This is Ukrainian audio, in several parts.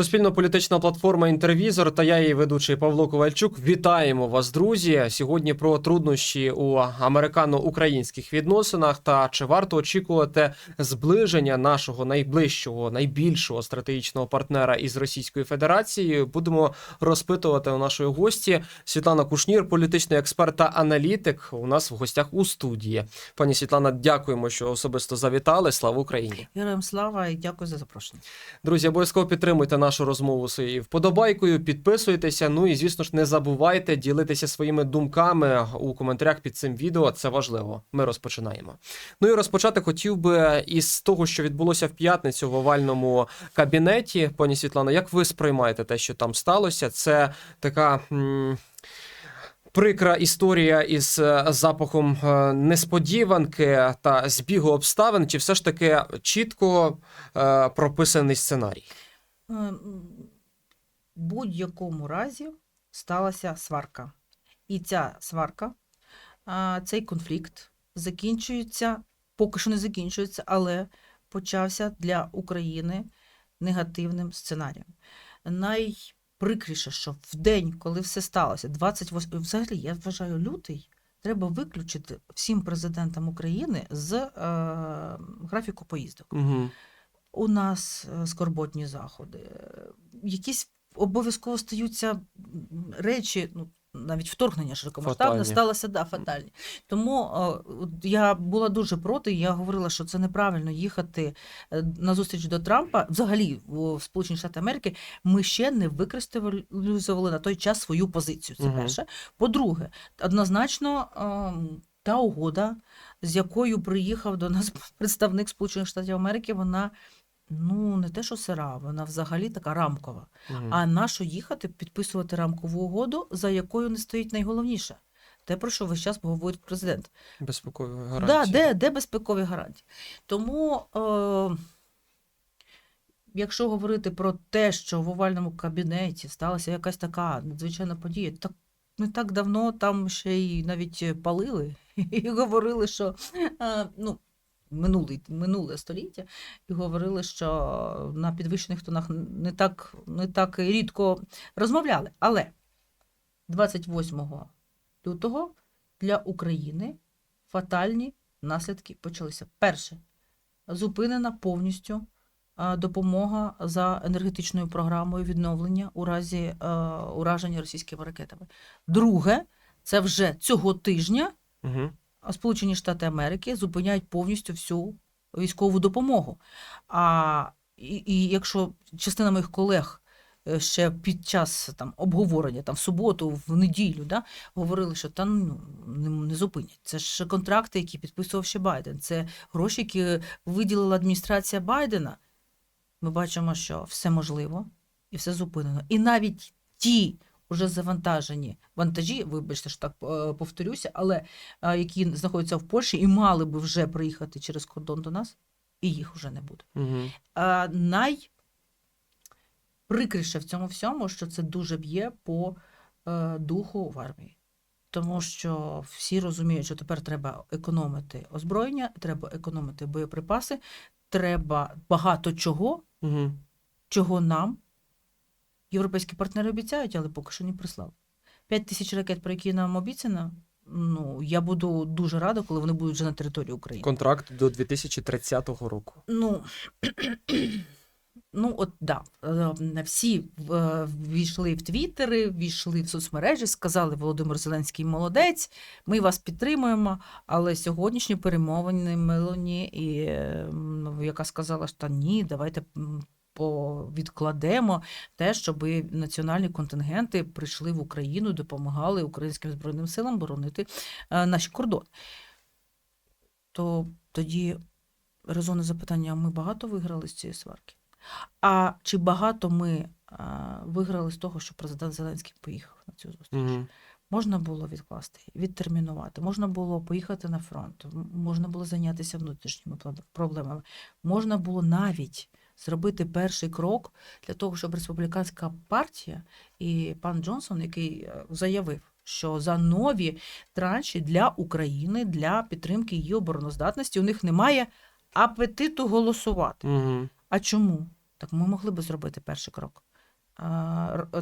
Суспільно-політична платформа Інтервізор та я її ведучий Павло Ковальчук. Вітаємо вас, друзі. Сьогодні про труднощі у американо-українських відносинах та чи варто очікувати зближення нашого найближчого, найбільшого стратегічного партнера із Російською Федерацією. Будемо розпитувати у нашої гості Світлана Кушнір, політичний експерт та аналітик. У нас в гостях у студії. Пані Світлана, дякуємо, що особисто завітали. Слава Україні! Героям слава і дякую за запрошення. Друзі, обов'язково підтримуйте нашу розмову своєю вподобайкою, підписуйтеся. Ну і звісно ж, не забувайте ділитися своїми думками у коментарях під цим відео. Це важливо. Ми розпочинаємо. Ну і розпочати хотів би із того, що відбулося в п'ятницю в овальному кабінеті. Пані Світлано, як ви сприймаєте те, що там сталося? Це така. м, Прикра історія із е, запахом е, несподіванки та збігу обставин, чи все ж таки чітко е, прописаний сценарій? Е, будь-якому разі сталася сварка. І ця сварка, цей конфлікт закінчується, поки що не закінчується, але почався для України негативним сценарієм. Найприкріше, що в день, коли все сталося, 28, взагалі, я вважаю, лютий, треба виключити всім президентам України з е, графіку поїздок. Угу. У нас е, скорботні заходи, якісь обов'язково стаються речі, ну навіть вторгнення широкомасштабне сталося да, фатальні. Тому е, я була дуже проти. Я говорила, що це неправильно їхати е, на зустріч до Трампа. Взагалі, в Сполучені Штати Америки ми ще не використовували на той час свою позицію. Це Мгм. перше. По-друге, однозначно. Та угода, з якою приїхав до нас представник Сполучених Штатів Америки, вона ну не те, що сира, вона взагалі така рамкова. А нащо їхати, підписувати рамкову угоду, за якою не стоїть найголовніше? Те, про що весь час говорить президент. Безпекові Да, де, де безпекові гарантії? Тому, е, якщо говорити про те, що в овальному кабінеті сталася якась така надзвичайна подія, так не так давно там ще й навіть палили і говорили, що е, ну, минулий, минуле століття, і говорили, що на підвищених тонах не так, не так рідко розмовляли. Але 28 лютого для України фатальні наслідки почалися. Перше, зупинена повністю допомога за енергетичною програмою відновлення у разі а, ураження російськими ракетами. Друге, це вже цього тижня Угу. Сполучені Штати Америки зупиняють повністю всю військову допомогу. А і, і якщо частина моїх колег е, ще під час там обговорення там в суботу, в неділю, да, говорили, що та ну не зупинять. Це ж контракти, які підписував ще Байден. Це гроші, які виділила адміністрація Байдена. Ми бачимо, що все можливо і все зупинено. І навіть ті вже завантажені вантажі, вибачте, що так е, повторюся, але е, які знаходяться в Польщі і мали би вже приїхати через кордон до нас, і їх вже не буде. Угу. А найприкріше в цьому всьому, що це дуже б'є по е, духу в армії. Тому що всі розуміють, що тепер треба економити озброєння, треба економити боєприпаси, треба багато чого, Угу. чого нам європейські партнери обіцяють, але поки що не прислали. П'ять тисяч ракет, про які нам обіцяно, ну я буду дуже рада, коли вони будуть вже на території України. Контракт до 2030 року. Ну, ну от да. Е, Всі е, ввійшли в твіттери, ввійшли в соцмережі, сказали Володимир Зеленський молодець, ми вас підтримуємо. Але сьогоднішні перемовини Мелоні, і, яка сказала, що ні, давайте. Відкладемо те, щоб національні контингенти прийшли в Україну, допомагали українським збройним силам боронити е, наші кордони. То тоді резонне запитання: ми багато виграли з цієї сварки? А чи багато ми виграли з того, що президент Зеленський поїхав на цю зустріч? Угу. Можна було відкласти, відтермінувати, можна було поїхати на фронт, можна було зайнятися внутрішніми проблемами, можна було навіть зробити перший крок для того, щоб республіканська партія і пан Джонсон, який е, заявив, що за нові транші для України, для підтримки її обороноздатності, у них немає апетиту голосувати. Угу. А чому? Так ми могли би зробити перший крок.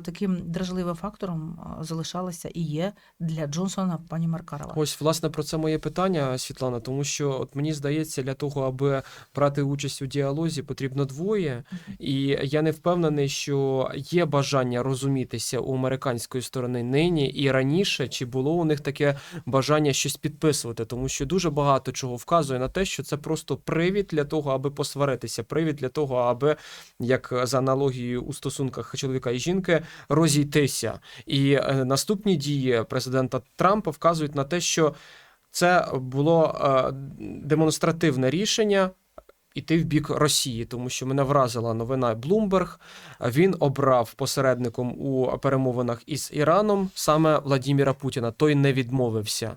Таким дражливим фактором залишалася і є для Джонсона пані Маркарова. Ось, власне, про це моє питання, Світлана, тому що от мені здається, для того, аби брати участь у діалозі, потрібно двоє. І я не впевнений, що є бажання розумітися у американської сторони нині і раніше, чи було у них таке бажання щось підписувати, тому що дуже багато чого вказує на те, що це просто привід для того, аби посваритися, привід для того, аби, як за аналогією у стосунках чоловіка і жінки, розійтися. І е, наступні дії президента Трампа вказують на те, що це було е, демонстративне рішення. Іти в бік Росії, тому що мене вразила новина Bloomberg. Він обрав посередником у перемовинах із Іраном саме Владіміра Путіна. Той не відмовився.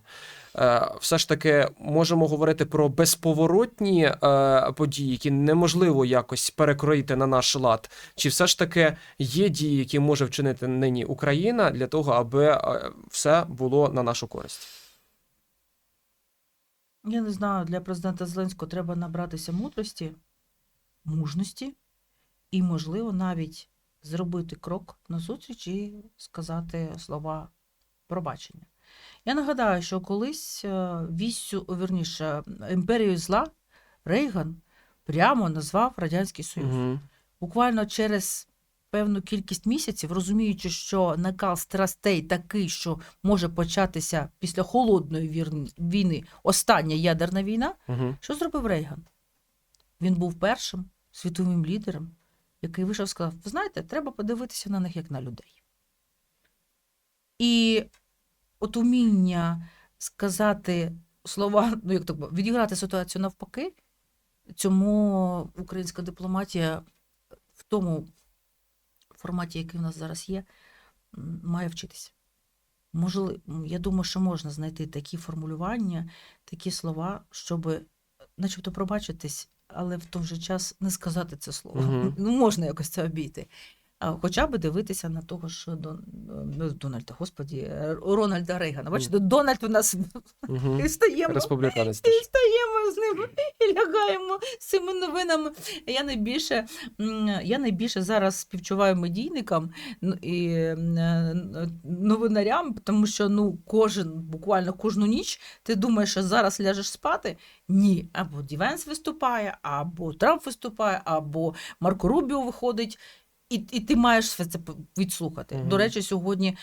Е, Все ж таки можемо говорити про безповоротні е, події, які неможливо якось перекроїти на наш лад. Чи все ж таки є дії, які може вчинити нині Україна для того, аби е, все було на нашу користь? Я не знаю, для президента Зеленського треба набратися мудрості, мужності і, можливо, навіть зробити крок назустріч і сказати слова пробачення. Я нагадаю, що колись е, віссю, верніше, імперію зла Рейган прямо назвав Радянський Союз. Угу. Буквально через певну кількість місяців, розуміючи, що накал страстей такий, що може початися після холодної війни остання ядерна війна, Угу. що зробив Рейган? Він був першим світовим лідером, який вийшов і сказав: ви знаєте, треба подивитися на них як на людей. І от уміння сказати слова, ну як так, відіграти ситуацію навпаки, цьому українська дипломатія в тому форматі, який в нас зараз є, має вчитися. Можливо, я думаю, що можна знайти такі формулювання, такі слова, щоб начебто пробачитись, але в той же час не сказати це слово. Мгм. Ну, можна якось це обійти. Хоча б дивитися на того, що Дон, ну, Дональда, господі, е, Рональда Рейгана. Бачите, Дональд у нас Угу. і стаємо. Республіканець І теж. стаємо з ним і лягаємо з цими новинами. Я найбільше, я найбільше зараз співчуваю медійникам ну, і е, новинарям, тому що ну, кожен, буквально кожну ніч ти думаєш, що зараз ляжеш спати. Ні, або Дівенс виступає, або Трамп виступає, або Марко Рубіо виходить. І, і ти маєш все це відслухати. Mm -hmm. До речі, сьогодні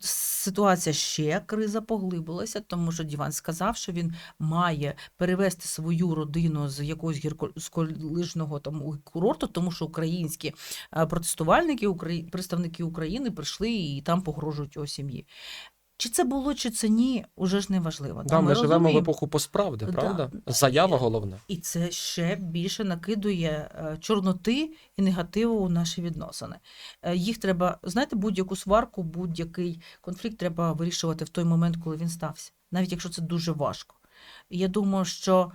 ситуація ще криза поглибилася, тому що Діван сказав, що він має перевести свою родину з якогось гірколижного там курорту, тому що українські е, протестувальники, представники України прийшли і там погрожують його сім'ї. Чи це було, чи це ні, уже ж не важливо. Да, ми живемо в епоху епоху правда? Да. Заява головна. І це ще більше накидує е, чорноти і негативу у наші відносини. Е, Їх треба, знаєте, будь-яку сварку, будь-який конфлікт треба вирішувати в той момент, коли він стався, навіть якщо це дуже важко. Я думаю, що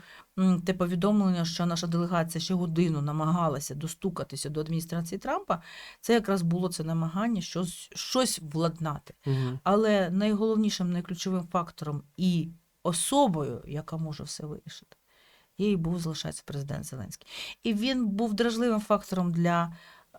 те повідомлення, що наша делегація ще годину намагалася достукатися до адміністрації Трампа, це якраз було це намагання щось, щось владнати. Угу. Але найголовнішим, найключовим фактором і особою, яка може все вирішити, їй був залишається президент Зеленський. І він був дражливим фактором для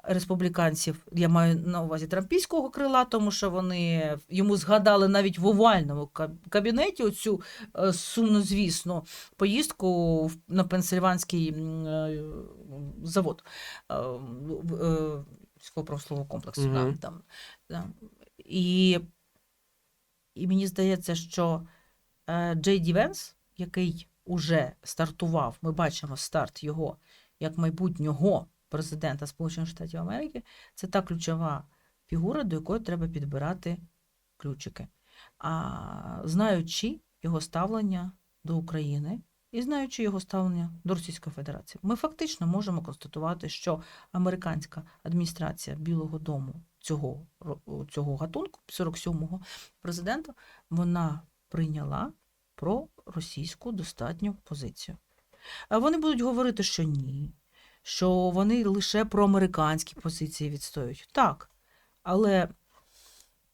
республіканців. Я маю на увазі трампійського крила, тому що вони йому згадали навіть в овальному кабінеті оцю е, сумнозвісну поїздку на пенсильванський е, завод е, військово-промислового комплексу. Да, Мгм. там, да. І, і мені здається, що Джей Ді Венс, який уже стартував, ми бачимо старт його як майбутнього президента Сполучених Штатів Америки, це та ключова фігура, до якої треба підбирати ключики. А знаючи його ставлення до України і знаючи його ставлення до Російської Федерації, ми фактично можемо констатувати, що американська адміністрація Білого Дому цього, цього гатунку, 47-го президента, вона прийняла про російську достатню позицію. Вони будуть говорити, що ні, що вони лише про американські позиції відстоюють. Так. Але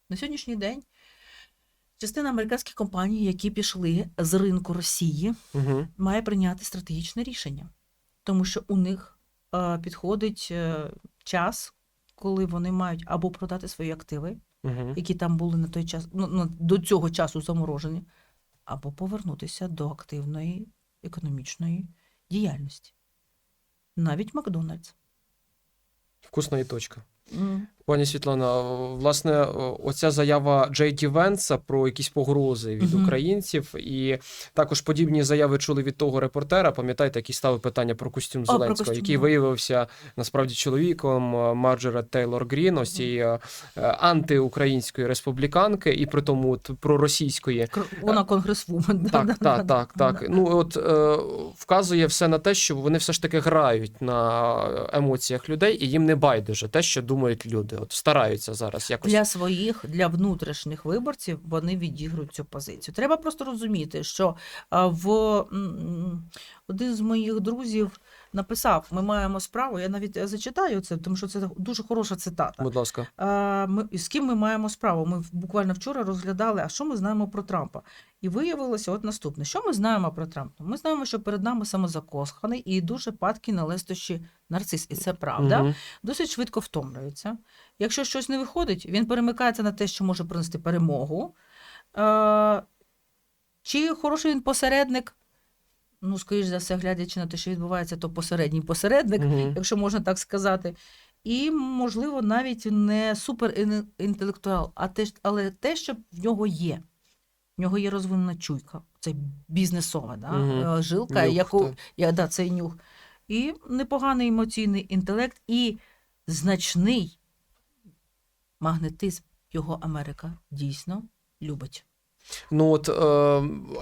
на сьогоднішній день частина американських компаній, які пішли з ринку Росії, Угу. має прийняти стратегічне рішення, тому що у них е, підходить е, час, коли вони мають або продати свої активи, Угу. які там були на той час, ну, до цього часу заморожені, або повернутися до активної економічної діяльності. Навіть Макдональдс. Вкусна і точка. М. Пані Світлана, власне, оця заява Джей Ді Венса про якісь погрози від Мгм. українців, і також подібні заяви чули від того репортера. Пам'ятаєте, який ставив питання про костюм про Зеленського, костюм, який да. виявився насправді чоловіком е, Марджора Тейлор Грін, ось цієї е, е, антиукраїнської республіканки, і при тому от проросійської. Вона конгресвумен. да, Так, да, так, да, так, так. Ну от е, вказує все на те, що вони все ж таки грають на емоціях людей, і їм не байдуже те, що думають люди. От стараються зараз якось. Для своїх, для внутрішніх виборців вони відіграють цю позицію. Треба просто розуміти, що в один з моїх друзів написав: ми маємо справу. Я навіть е, зачитаю це, тому що це дуже хороша цитата. Будь ласка. Ми, з ким ми маємо справу? Ми буквально вчора розглядали, а що ми знаємо про Трампа. І виявилося от наступне. Що ми знаємо про Трампа? Ми знаємо, що перед нами самозакоханий і дуже падкий на лестощі нарцис. І це правда. Мгм. Досить швидко втомлюється. Якщо щось не виходить, він перемикається на те, що може принести перемогу. Е, чи хороший він посередник? Ну, скоріш за все, глядячи на те, що відбувається, то посередній посередник Мгм. якщо можна так сказати. І, можливо, навіть не суперінтелектуал, а те, але те, що в нього є. В нього є розвинена чуйка, це бізнесова да? Е, жилка, Нюх, яку так. я, да, цей нюх. І непоганий емоційний інтелект, і значний магнетизм його Америка дійсно любить. Ну от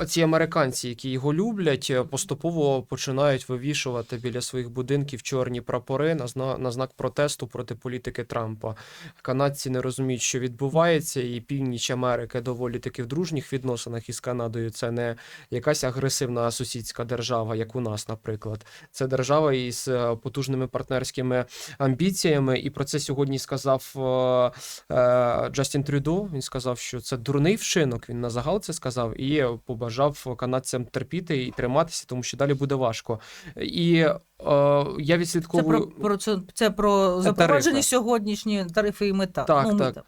е, ці американці, які його люблять, е, поступово починають вивішувати біля своїх будинків чорні прапори на зна на знак протесту проти політики Трампа. Канадці не розуміють, що відбувається, і північ Америки доволі таки в дружніх відносинах із Канадою. Це не якась агресивна сусідська держава, як у нас, наприклад. Це держава із е, потужними партнерськими амбіціями. І про це сьогодні сказав е, е, Джастін Трюдо. Він сказав, що це дурний вчинок. Він на загал це сказав і побажав канадцям терпіти і триматися, тому що далі буде важко. І е, я Це про, про це, це про запроваджені сьогоднішні тарифи і мета. Так, ну, так. мета.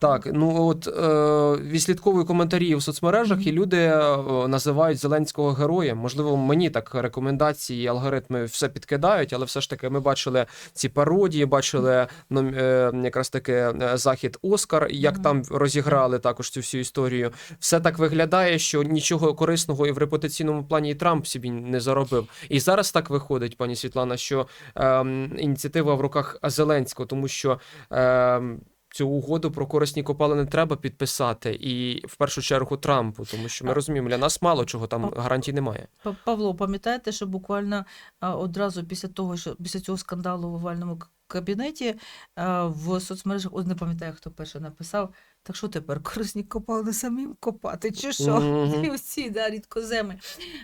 Так, ну от е, відслідковую коментарі в соцмережах, Мгм. і люди е, називають Зеленського героєм. Можливо, мені так рекомендації, алгоритми все підкидають, але все ж таки ми бачили ці пародії, бачили ну, е, якраз таки е, захід Оскар, як Мгм. там розіграли також цю всю історію. Все так виглядає, що нічого корисного і в репутаційному плані і Трамп собі не заробив. І зараз так виходить, пані Світлана, що ем, ініціатива в руках Зеленського, тому що. Ем, Цю угоду про корисні копалини треба підписати, і в першу чергу Трампу, тому що ми розуміємо, для нас мало чого там гарантій немає. Павло, пам'ятаєте, що буквально одразу після того, що після цього скандалу в овальному кабінеті в соцмережах, от не пам'ятаю, хто перший написав, так що тепер корисні копалини самим копати, чи що? Мгм. І всі да, рідкоземи.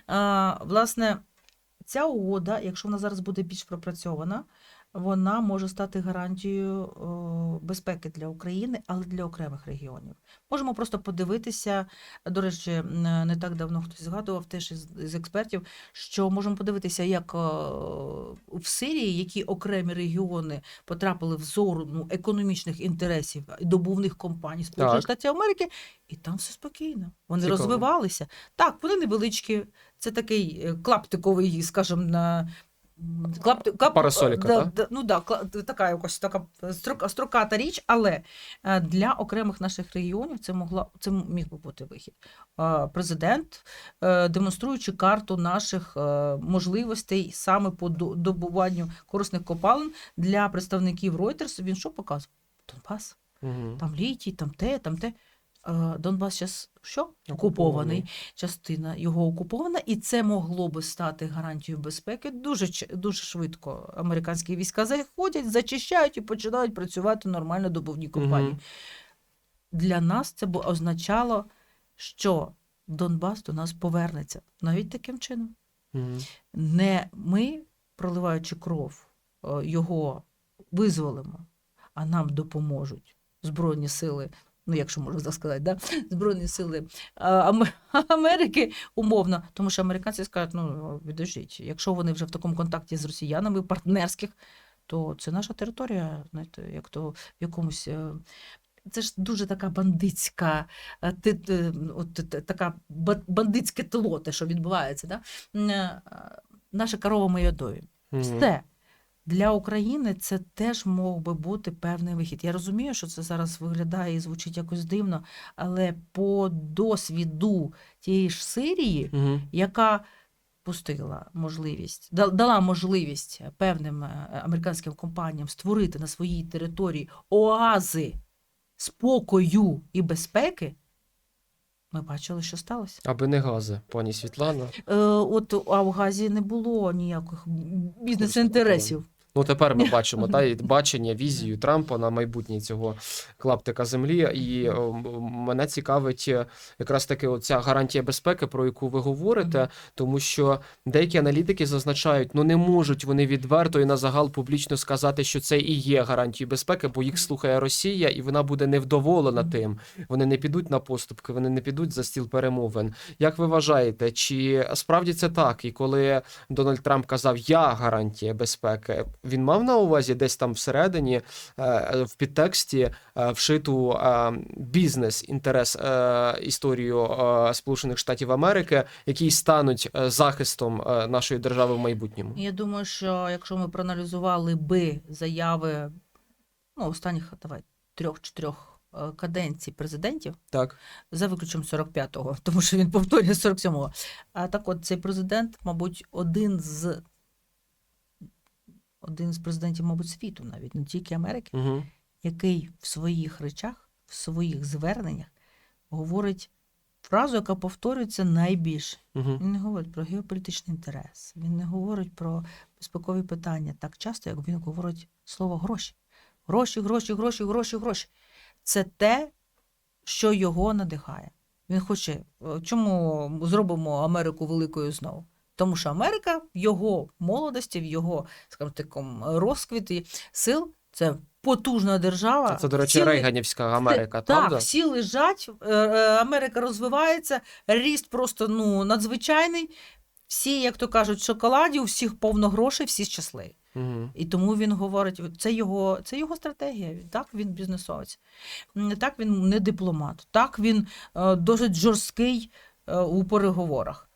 А, власне, ця угода, якщо вона зараз буде більш пропрацьована, вона може стати гарантією безпеки для України, але для окремих регіонів. Можемо просто подивитися. До речі, не так давно хтось згадував теж із, експертів, що можемо подивитися, як в Сирії, які окремі регіони потрапили в зону економічних інтересів добувних компаній Сполучених Штатів Америки, і там все спокійно. Вони Цікаво. розвивалися. Так, вони невеличкі. Це такий е, клаптиковий, скажімо, на. М, Клапти, клап, Парасоліка, да, так? да, ну да, така якось така строка, строката річ, але е, для окремих наших регіонів це могла це міг би бути вихід. Е, Президент, е, демонструючи карту наших можливостей саме по добуванню корисних копалин для представників Reuters, він що показував? Донбас. Угу. Там літій, там те, там те. Е, Донбас зараз що? Окупований. Окупований. Частина його окупована, і це могло би стати гарантією безпеки. Дуже дуже швидко американські війська заходять, зачищають і починають працювати нормально добувні компанії. Мгм. Для нас це б означало, що Донбас до нас повернеться навіть таким чином. Угу. Не ми, проливаючи кров, е, його визволимо, а нам допоможуть Збройні сили Ну, якщо можна так сказати, да? Збройні сили Америки умовно, тому що американці скажуть, ну підождіть, якщо вони вже в такому контакті з росіянами, партнерських, то це наша територія, знаєте, як то в якомусь. е, Це ж дуже така бандитська, е, ти- от, така бандитське тло, те, що відбувається. Да? Е, Наша корова. Мгм. Все. Для України це теж мог би бути певний вихід. Я розумію, що це зараз виглядає і звучить якось дивно, але по досвіду тієї ж Сирії, Мгм. яка пустила можливість, да- дала можливість певним е, американським компаніям створити на своїй території оази спокою і безпеки, ми бачили, що сталося. Аби не гази, пані Світлана. Е, от а в Газі не було ніяких бізнес-інтересів. Ну тепер ми бачимо та бачення, візію Трампа на майбутнє цього клаптика землі. І е, мене цікавить е, якраз таки оця гарантія безпеки, про яку ви говорите, тому що деякі аналітики зазначають, ну не можуть вони відверто і на загал публічно сказати, що це і є гарантією безпеки, бо їх слухає Росія, і вона буде невдоволена тим. Вони не підуть на поступки, вони не підуть за стіл перемовин. Як ви вважаєте, чи справді це так? І коли Дональд Трамп казав Я гарантія безпеки, він мав на увазі десь там всередині е, в підтексті е, вшиту е, бізнес-інтерес е, історію е, Сполучених Штатів Америки, які стануть е, захистом е, нашої держави в майбутньому. Я думаю, що якщо ми проаналізували би заяви ну, останніх давай трьох-чотирьох е, каденцій президентів, Так, за виключенням 45-го, тому що він повторює 47-го. А так от цей президент, мабуть, один з один з президентів, мабуть, світу, навіть не тільки Америки, угу. який в своїх речах, в своїх зверненнях говорить фразу, яка повторюється найбільше. Угу. Він не говорить про геополітичний інтерес, він не говорить про безпекові питання так часто, як він говорить слово гроші. Гроші, гроші, гроші, гроші, гроші. Це те, що його надихає. Він хоче, чому зробимо Америку великою знову? Тому що Америка в його молодості, в його, скажімо такому, розквіті сил це потужна держава. Це, до речі, Всі Рейганівська Америка, правда? так, всі лежать, е, е, Америка розвивається, ріст просто ну, надзвичайний. Всі, як то кажуть, в шоколаді, у всіх повно грошей, всі щасливі. Угу. І тому він говорить, це його, це його стратегія. Так він бізнесовець. Так він не дипломат. Так він е, досить жорсткий у переговорах.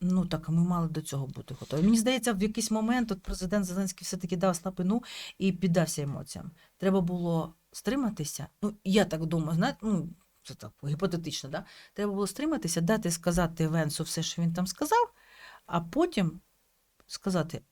Ну так ми мали до цього бути готові. Мені здається, в якийсь момент от президент Зеленський все-таки дав слабину і піддався емоціям. Треба було стриматися. Ну, я так думаю, знаєте, ну, це так гіпотетично, да? Треба було стриматися, дати сказати Венсу все, що він там сказав, а потім сказати,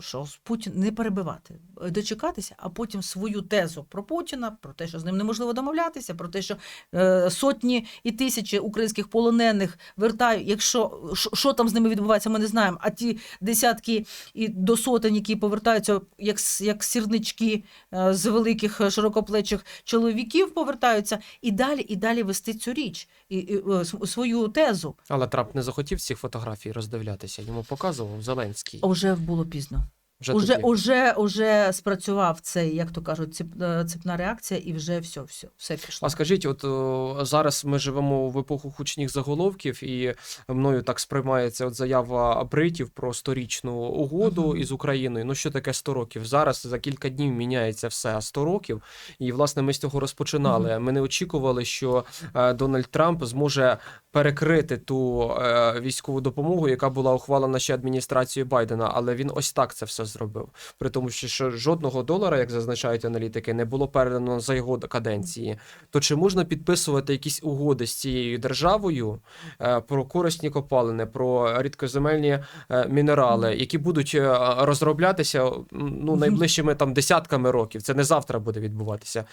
що з Путін не перебивати, е, дочекатися, а потім свою тезу про Путіна, про те, що з ним неможливо домовлятися, про те, що е, сотні і тисячі українських полонених вертають. Якщо що, що там з ними відбувається, ми не знаємо. А ті десятки і до сотень, які повертаються як, як сірнички е, з великих е, широкоплечих чоловіків, повертаються і далі, і далі вести цю річ, і, і е, свою тезу. Але Трамп не захотів цих фотографій роздивлятися. Йому показував Зеленський. Уже було пізно. Вже Уже, тоді. уже, уже спрацював цей, як то кажуть, цеп, е, цепна реакція, і вже все, все, все пішло. А скажіть, от о, зараз ми живемо в епоху гучних заголовків, і мною так сприймається от заява бритів про сторічну угоду Мгм. із Україною. Ну що таке 100 років? Зараз за кілька днів міняється все 100 років. І власне ми з цього розпочинали. Ми не очікували, що е, Дональд Трамп зможе перекрити ту е, військову допомогу, яка була ухвалена ще адміністрацією Байдена. Але він ось так це все зробив. При тому, що жодного долара, як зазначають аналітики, не було передано за його каденції. То чи можна підписувати якісь угоди з цією державою е, про корисні копалини, про рідкоземельні е, мінерали, які будуть е, розроблятися ну найближчими там десятками років? Це не завтра буде відбуватися,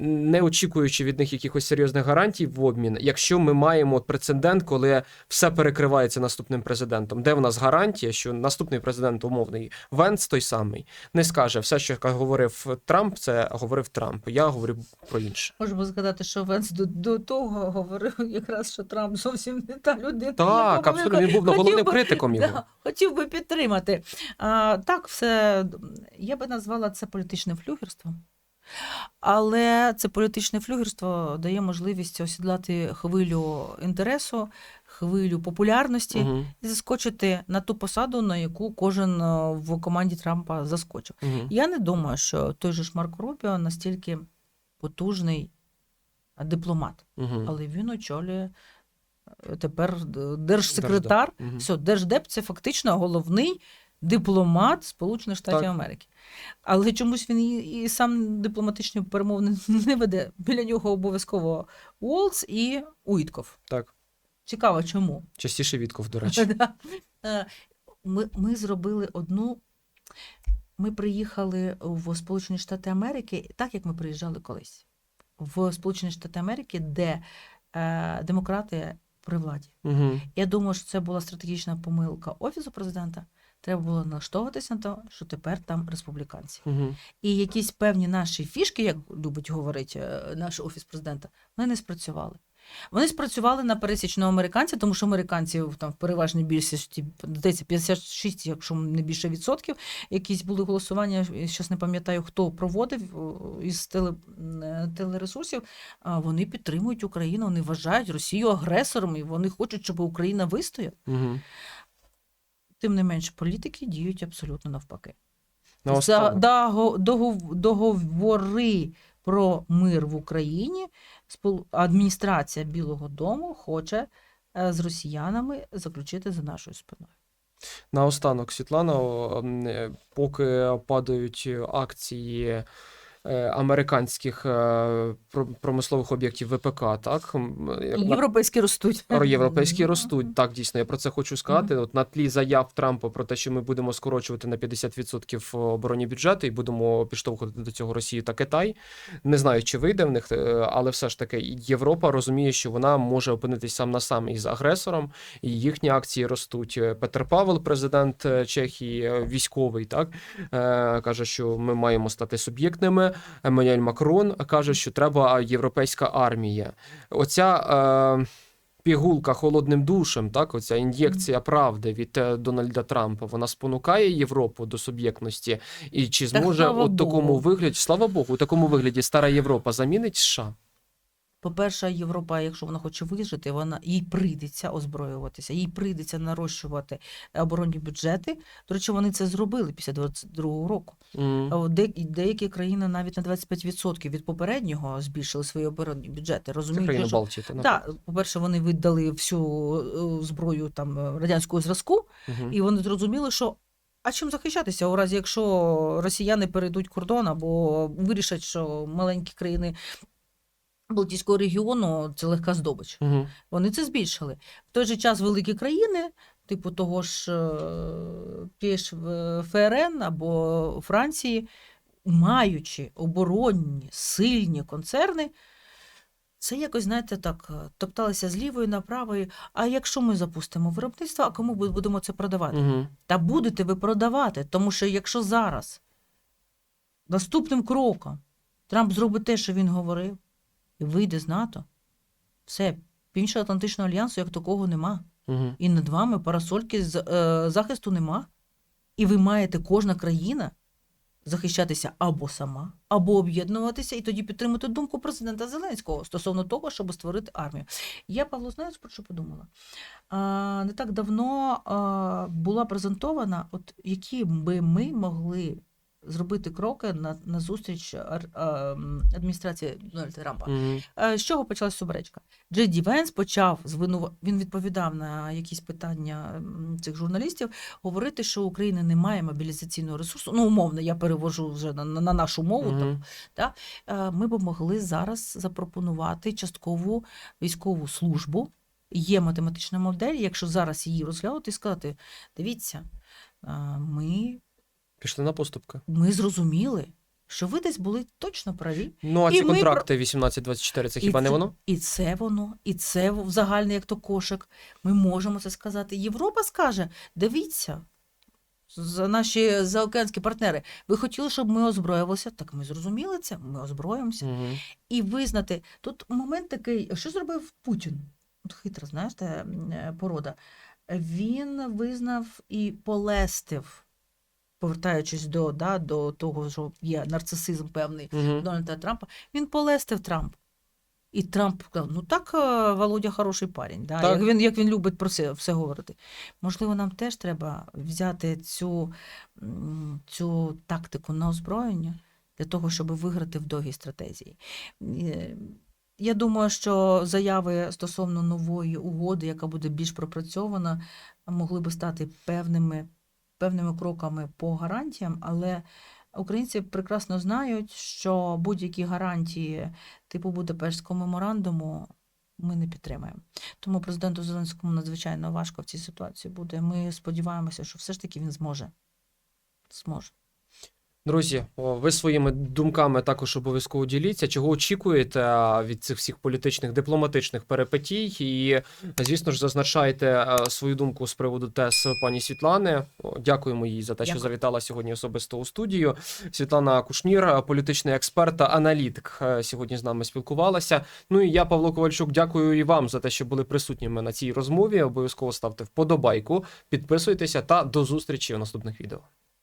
не очікуючи від них якихось серйозних гарантій в обмін, якщо ми маємо прецедент, коли все перекривається наступним президентом, де в нас гарантія, що наступний президент умовний Венц той самий не скаже все, що говорив Трамп, це говорив Трамп. Я говорю про інше. Можемо згадати, що Венс до, до того говорив якраз, що Трамп зовсім не та людина. Так, абсолютно він був головним критиком його. Да, хотів би підтримати. А, так, все, я би назвала це політичним флюгерством. Але це політичне флюгерство дає можливість осідлати хвилю інтересу, хвилю популярності Угу. і заскочити на ту посаду, на яку кожен е, в команді Трампа заскочив. Угу. Я не думаю, що той же ж Марко Рубіо настільки потужний дипломат, Угу. але він очолює е, тепер держсекретар. Мгм. Все, держдеп це фактично головний дипломат Сполучених Штатів Так. Америки. Але чомусь він і, і сам дипломатичні перемовини не веде. Біля нього обов'язково Уолтс і Уітков. Так. Цікаво, чому? Частіше відков, до речі. Е, Ми, ми зробили одну. Ми приїхали в Сполучені Штати Америки, так як ми приїжджали колись. В Сполучені Штати Америки, де е, демократи при владі. Угу. Я думаю, що це була стратегічна помилка офісу президента. Треба було налаштовуватися на те, що тепер там республіканці. Угу. І якісь певні наші фішки, як любить говорити е, наш офіс президента, вони не спрацювали. Вони спрацювали на пересічного американця, тому що американці там в переважній більшості, здається, 56, якщо не більше відсотків, якісь були голосування. Зараз не пам'ятаю, хто проводив із теле, е, телересурсів. Вони підтримують Україну, вони вважають Росію агресором, і вони хочуть, щоб Україна вистояла. Угу. Тим не менше, політики діють абсолютно навпаки. За догов- договори про мир в Україні адміністрація Білого Дому хоче е, з росіянами заключити за нашою спиною. Наостанок, Світлана, е, поки падають акції американських е, про- промислових об'єктів ВПК, так? е, європейські ростуть. Ро- Європейські ростуть. Так, дійсно, я про це хочу сказати. От на тлі заяв Трампа про те, що ми будемо скорочувати на 50% оборонні бюджети і будемо підштовхувати до цього Росію та Китай. Не знаю, чи вийде в них, е, але все ж таки Європа розуміє, що вона може опинитись сам на сам із агресором, і їхні акції ростуть. Е, Петер Павел, президент е, Чехії, е, військовий, так е, каже, що ми маємо стати суб'єктними. Еммануель Макрон каже, що треба європейська армія. Оця. Е, Пігулка холодним душем, так, оця ін'єкція правди від е, Дональда Трампа, вона спонукає Європу до суб'єктності. І чи зможе слава у такому вигляді, слава Богу, у такому вигляді стара Європа замінить США? По-перше, Європа, якщо вона хоче вижити, вона їй прийдеться озброюватися, їй прийдеться нарощувати оборонні бюджети. До речі, вони це зробили після 22-го року. От де- деякі країни навіть на 25% від попереднього збільшили свої оборонні бюджети. Країни що Балтії. та. Так, по-перше, вони видали всю е, зброю там е, радянського зразку, Мгм. і вони зрозуміли, що а чим захищатися у разі, якщо росіяни перейдуть кордон або вирішать, що маленькі країни Балтійського регіону це легка здобич. Мгм. Вони це збільшили. В той же час великі країни, типу того ж е, ПІШ ФРН або Франції, маючи оборонні сильні концерни, це якось, знаєте, так, е, топталися з лівої на правої. А якщо ми запустимо виробництво, а кому будемо це продавати? Мгм. Та будете ви продавати, тому що якщо зараз наступним кроком Трамп зробить те, що він говорив, і вийде з НАТО, все, Північно-Атлантичного альянсу як такого нема. Мгм. І над вами парасольки з е, захисту нема. І ви маєте кожна країна захищатися або сама, або об'єднуватися, і тоді підтримати думку президента Зеленського стосовно того, щоб створити армію. Я, Павло, знаєш, про що подумала? А, не так давно а, була презентована, от які би ми могли зробити кроки на, на зустріч ар- а, адміністрації Дональда Трампа. Мгм. Е, З чого почалась суперечка? Джей Ді Венс почав звинува... Він відповідав на якісь питання цих журналістів, говорити, що у України немає мобілізаційного ресурсу. Ну, умовно, я перевожу вже на, на нашу мову. Мгм. Там, Е, Ми б могли зараз запропонувати часткову військову службу. Є математична модель, якщо зараз її розглянути і сказати: дивіться, е, ми, Пішли на поступки. ми зрозуміли, що ви десь були точно праві. Ну, а І ці ми контракти 18-24, це І хіба не це- воно? І це воно, і це в загальний як то кошик. Ми можемо це сказати. Європа скаже: дивіться, за наші заокеанські партнери, ви хотіли, щоб ми озброювалися? Так ми зрозуміли це, ми озброїмося. Мгм. І визнати, тут момент такий, що зробив Путін? От хитра, знаєш, та е, порода. Він визнав і полестив повертаючись до, да, до того, що є нарцисизм певний Угу. Дональда Трампа, він полестив Трамп. І Трамп сказав, ну так, е, Володя хороший парень, да? Так. Як, він, як він любить про це все говорити. Можливо, нам теж треба взяти цю, цю тактику на озброєння для того, щоб виграти в довгій стратегії. Е, Я думаю, що заяви стосовно нової угоди, яка буде більш пропрацьована, могли би стати певними, певними кроками по гарантіям, але українці прекрасно знають, що будь-які гарантії типу Будапештського меморандуму ми не підтримаємо. Тому президенту Зеленському надзвичайно важко в цій ситуації буде. Ми сподіваємося, що все ж таки він зможе. Зможе. Друзі, о, ви своїми думками також обов'язково діліться. Чого очікуєте від цих всіх політичних дипломатичних перипетій? І, звісно ж, зазначайте свою думку з приводу тез пані Світлани. О, Дякуємо їй за те, що завітала сьогодні особисто у студію. Світлана Кушнір, політичний експерт та аналітик, е, сьогодні з нами спілкувалася. Ну і я, Павло Ковальчук, дякую і вам за те, що були присутніми на цій розмові. Обов'язково ставте вподобайку, підписуйтеся та до зустрічі у наступних відео.